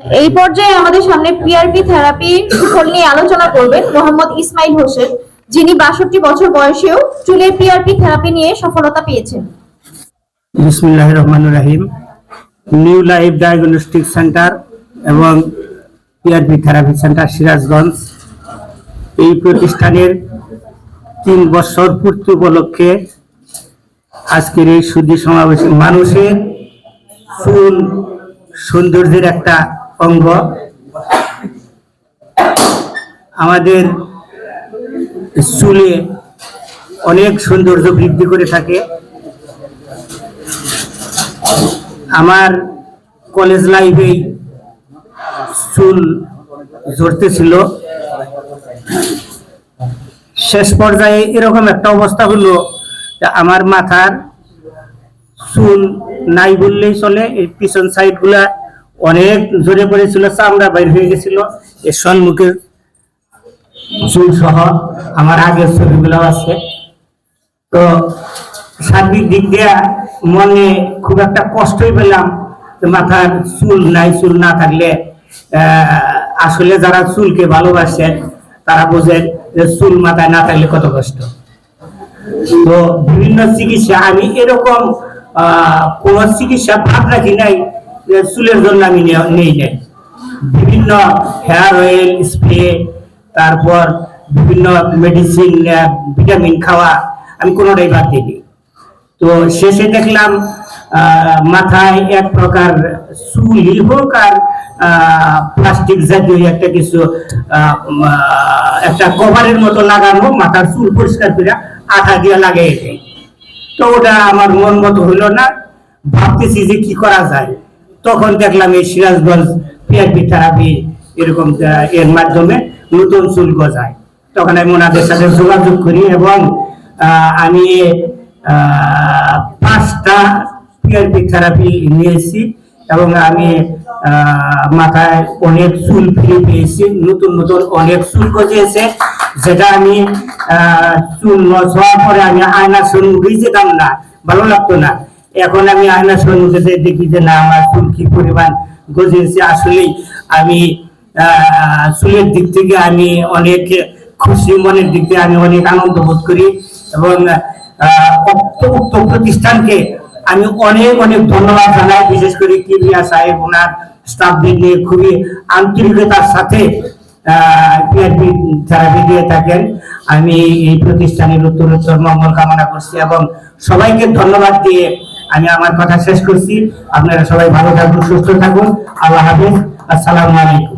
এই পর্যায়ে আমাদের সামনে পিআরপি থেরাপি সুফল নিয়ে আলোচনা করবেন মোহাম্মদ ইসমাইল হোসেন, যিনি বাষট্টি বছর বয়সেও চুলের পিআরপি থেরাপি নিয়ে সফলতা পেয়েছেন। বিসমুল্লাহ রহমান রাহিম। নিউ লাইফ ডায়াগনস্টিক সেন্টার এবং পিআরপি থেরাপি সেন্টার সিরাজগঞ্জ। এই প্রতিষ্ঠানের তিন বছর পূর্তি উপলক্ষে আজকের এই সুদী সমাবেশে মানুষের চুল সৌন্দর্যের একটা অঙ্গ। আমাদের চুলে অনেক সৌন্দর্য বৃদ্ধি করে থাকে। আমার কলেজ লাইফেই চুল ঝরতেছিল শেষ পর্যায়ে এরকম একটা অবস্থা হলো আমার মাথার চুল নাই বললেই চলে, এই পিছন সাইডগুলা অনেক জোরে পড়েছিল চামড়া বাইর হয়ে গেছিল। এর সম্মুখে চুল সহ আমার আগের ছবিগুলো আছে। তো সার্বিক দিক দিয়ে মনে খুব একটা কষ্টই পেলাম মাথার চুল নাই চুল না থাকলে আসলে যারা চুলকে ভালোবাসে তারা বোঝে যে চুল মাথায় না থাকলে কত কষ্ট। তো বিভিন্ন চিকিৎসা আমি এরকম আহ, কোন চিকিৎসা ভাব রাখি নাই। চুলের জন্য আমি নেই নাই বিভিন্ন হেয়ার অয়েল, স্প্রে, তারপর বিভিন্ন মেডিসিন ভিটামিন খাওয়া, আমি কোনোটাই বাদ দিইনি। তো শেষে দেখলাম মাথায় এক প্রকার চুলই হোক আর প্লাস্টিক জাতীয় একটা কিছু একটা কভারের মতো লাগানো, মাথার চুল পরিষ্কার করে আঠা দিয়ে দেয়। তো ওটা আমার মন মতো হলো না। ভাবতেছি যে কি করা যায়। তখন দেখলাম এই সিরাজগঞ্জ পিআরপি থেরাপি এরকম এর মাধ্যমে নতুন চুল গজায়। তখন আমি ওনাদের সাথে যোগাযোগ করি এবং আমি পাঁচটা পিআরপি থেরাপি নিয়েছি এবং আমি মাথায় অনেক চুল ফিরে পেয়েছি। নতুন নতুন অনেক চুল গজিয়েছে, যেটা আমি চুল নষ্ট হওয়ার পরে আমি আয়নার সম্মুখেই যেতাম না, ভালো লাগতো না। এখন আমি আয়নার সম্মুখে যেয়ে দেখি যে না, আমার চুল কি পরিমাণ গজিয়েছে। আসলেই আমি চুলের দিক থেকে আমি অনেক খুশি, মনের দিক থেকে আমি অনেক আনন্দ বোধ করি এবং উক্ত প্রতিষ্ঠানকে আমি অনেক অনেক ধন্যবাদ জানাই। বিশেষ করে কিবিয়া সাহেব, ওনার স্টাফদের নিয়ে খুবই আন্তরিকতার সাথে থেরাপি দিয়ে থাকেন, আমি এই প্রতিষ্ঠানের উত্তরোত্তর মঙ্গল কামনা করছি এবং সবাইকে ধন্যবাদ দিয়ে আমি আমার কথা শেষ করছি। আপনারা সবাই ভালো থাকুন, সুস্থ থাকুন। আল্লাহ হাফিজ। আসসালামু আলাইকুম।